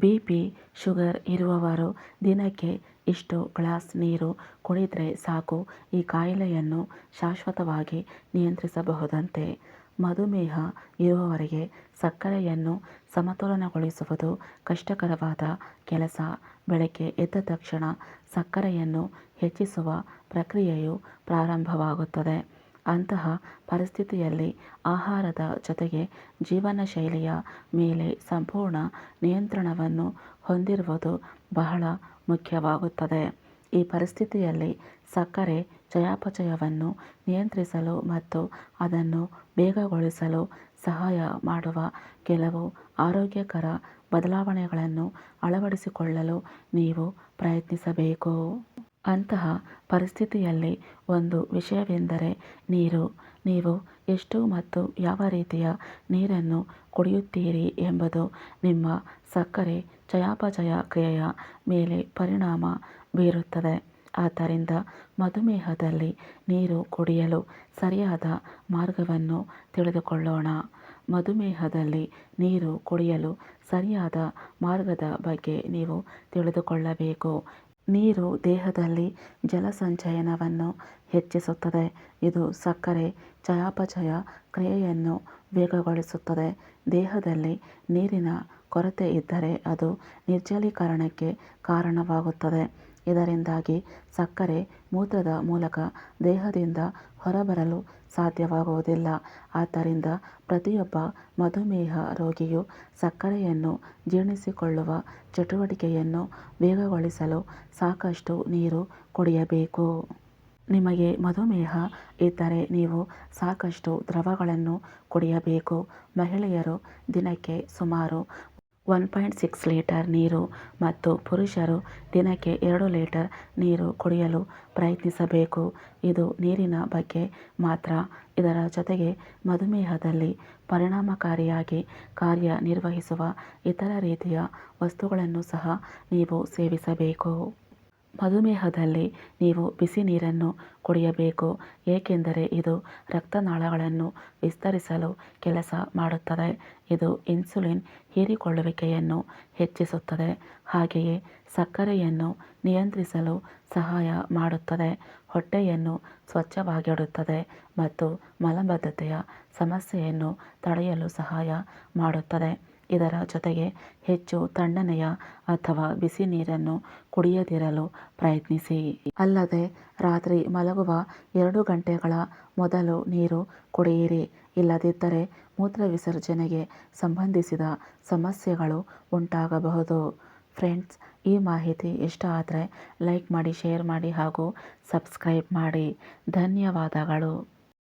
B P sugar ಇರುವವರು ದಿನಕ್ಕೆ ಇಷ್ಟು ಗ್ಲಾಸ್ ನೀರು ಕುಡಿದ್ರೆ ಸಾಕು. ಈ ಕಾಯಿಲೆಯನ್ನು ಶಾಶ್ವತವಾಗಿ ನಿಯಂತ್ರಿಸಬಹುದಂತೆ. ಮಧುಮೇಹ ಇರುವವರಿಗೆ ಸಕ್ಕರೆಯನ್ನು ಸಮತೋಲನಗೊಳಿಸುವುದು ಕಷ್ಟಕರವಾದ ಕೆಲಸ. ಬೆಳಗ್ಗೆ ಎದ್ದ ತಕ್ಷಣ ಸಕ್ಕರೆಯನ್ನು ಹೆಚ್ಚಿಸುವ ಪ್ರಕ್ರಿಯೆಯು ಪ್ರಾರಂಭವಾಗುತ್ತದೆ. ಅಂತಹ ಪರಿಸ್ಥಿತಿಯಲ್ಲಿ ಆಹಾರದ ಜೊತೆಗೆ ಜೀವನ ಶೈಲಿಯ ಮೇಲೆ ಸಂಪೂರ್ಣ ನಿಯಂತ್ರಣವನ್ನು ಹೊಂದಿರುವುದು ಬಹಳ ಮುಖ್ಯವಾಗುತ್ತದೆ. ಈ ಪರಿಸ್ಥಿತಿಯಲ್ಲಿ ಸಕ್ಕರೆ ಚಯಾಪಚಯವನ್ನು ನಿಯಂತ್ರಿಸಲು ಮತ್ತು ಅದನ್ನು ಬೇಗಗೊಳಿಸಲು ಸಹಾಯ ಮಾಡುವ ಕೆಲವು ಆರೋಗ್ಯಕರ ಬದಲಾವಣೆಗಳನ್ನು ಅಳವಡಿಸಿಕೊಳ್ಳಲು ನೀವು ಪ್ರಯತ್ನಿಸಬೇಕು. ಅಂತಹ ಪರಿಸ್ಥಿತಿಯಲ್ಲಿ ಒಂದು ವಿಷಯವೆಂದರೆ ನೀರು. ನೀವು ಎಷ್ಟು ಮತ್ತು ಯಾವ ರೀತಿಯ ನೀರನ್ನು ಕುಡಿಯುತ್ತೀರಿ ಎಂಬುದು ನಿಮ್ಮ ಸಕ್ಕರೆ ಚಯಾಪಚಯ ಕ್ರಿಯೆಯ ಮೇಲೆ ಪರಿಣಾಮ ಬೀರುತ್ತದೆ. ಆದ್ದರಿಂದ ಮಧುಮೇಹದಲ್ಲಿ ನೀರು ಕುಡಿಯಲು ಸರಿಯಾದ ಮಾರ್ಗವನ್ನು ತಿಳಿದುಕೊಳ್ಳೋಣ. ಮಧುಮೇಹದಲ್ಲಿ ನೀರು ಕುಡಿಯಲು ಸರಿಯಾದ ಮಾರ್ಗದ ಬಗ್ಗೆ ನೀವು ತಿಳಿದುಕೊಳ್ಳಬೇಕು. ನೀರು ದೇಹದಲ್ಲಿ ಜಲಸಂಚಯನವನ್ನು ಹೆಚ್ಚಿಸುತ್ತದೆ. ಇದು ಸಕ್ಕರೆ, ಚಯಾಪಚಯ ಕ್ರಿಯೆಯನ್ನು ವೇಗಗೊಳಿಸುತ್ತದೆ. ದೇಹದಲ್ಲಿ ನೀರಿನ ಕೊರತೆ ಇದ್ದರೆ ಅದು ನಿರ್ಜಲೀಕರಣಕ್ಕೆ ಕಾರಣವಾಗುತ್ತದೆ. ಇದರಿಂದಾಗಿ ಸಕ್ಕರೆ ಮೂತ್ರದ ಮೂಲಕ ದೇಹದಿಂದ ಹೊರಬರಲು ಸಾಧ್ಯವಾಗುವುದಿಲ್ಲ. ಆದ್ದರಿಂದ ಪ್ರತಿಯೊಬ್ಬ ಮಧುಮೇಹ ರೋಗಿಯು ಸಕ್ಕರೆಯನ್ನು ಜೀರ್ಣಿಸಿಕೊಳ್ಳುವ ಚಟುವಟಿಕೆಯನ್ನು ವೇಗಗೊಳಿಸಲು ಸಾಕಷ್ಟು ನೀರು ಕುಡಿಯಬೇಕು. ನಿಮಗೆ ಮಧುಮೇಹ ಇದ್ದರೆ ನೀವು ಸಾಕಷ್ಟು ದ್ರವಗಳನ್ನು ಕುಡಿಯಬೇಕು. ಮಹಿಳೆಯರು ದಿನಕ್ಕೆ ಸುಮಾರು ಒನ್ ಪಾಯಿಂಟ್ ಸಿಕ್ಸ್ ಲೀಟರ್ ನೀರು ಮತ್ತು ಪುರುಷರು ದಿನಕ್ಕೆ ಎರಡು ಲೀಟರ್ ನೀರು ಕುಡಿಯಲು ಪ್ರಯತ್ನಿಸಬೇಕು. ಇದು ನೀರಿನ ಬಗ್ಗೆ ಮಾತ್ರ. ಇದರ ಜೊತೆಗೆ ಮಧುಮೇಹದಲ್ಲಿ ಪರಿಣಾಮಕಾರಿಯಾಗಿ ಕಾರ್ಯನಿರ್ವಹಿಸುವ ಇತರ ರೀತಿಯ ವಸ್ತುಗಳನ್ನು ಸಹ ನೀವು ಸೇವಿಸಬೇಕು. ಮಧುಮೇಹದಲ್ಲಿ ನೀವು ಬಿಸಿ ನೀರನ್ನು ಕುಡಿಯಬೇಕು, ಏಕೆಂದರೆ ಇದು ರಕ್ತನಾಳಗಳನ್ನು ವಿಸ್ತರಿಸಲು ಕೆಲಸ ಮಾಡುತ್ತದೆ. ಇದು ಇನ್ಸುಲಿನ್ ಹೀರಿಕೊಳ್ಳುವಿಕೆಯನ್ನು ಹೆಚ್ಚಿಸುತ್ತದೆ, ಹಾಗೆಯೇ ಸಕ್ಕರೆಯನ್ನು ನಿಯಂತ್ರಿಸಲು ಸಹಾಯ ಮಾಡುತ್ತದೆ. ಹೊಟ್ಟೆಯನ್ನು ಸ್ವಚ್ಛವಾಗಿಡುತ್ತದೆ ಮತ್ತು ಮಲಬದ್ಧತೆಯ ಸಮಸ್ಯೆಯನ್ನು ತಡೆಯಲು ಸಹಾಯ ಮಾಡುತ್ತದೆ. ಇದರ ಜೊತೆಗೆ ಹೆಚ್ಚು ತಣ್ಣನೆಯ ಅಥವಾ ಬಿಸಿ ನೀರನ್ನು ಕುಡಿಯದಿರಲು ಪ್ರಯತ್ನಿಸಿ. ಅಲ್ಲದೆ ರಾತ್ರಿ ಮಲಗುವ ಎರಡು ಗಂಟೆಗಳ ಮೊದಲು ನೀರು ಕುಡಿಯಿರಿ. ಇಲ್ಲದಿದ್ದರೆ ಮೂತ್ರ ವಿಸರ್ಜನೆಗೆ ಸಂಬಂಧಿಸಿದ ಸಮಸ್ಯೆಗಳು ಉಂಟಾಗಬಹುದು. ಫ್ರೆಂಡ್ಸ್, ಈ ಮಾಹಿತಿ ಇಷ್ಟ ಆದರೆ ಲೈಕ್ ಮಾಡಿ, ಶೇರ್ ಮಾಡಿ ಹಾಗೂ ಸಬ್ಸ್ಕ್ರೈಬ್ ಮಾಡಿ. ಧನ್ಯವಾದಗಳು.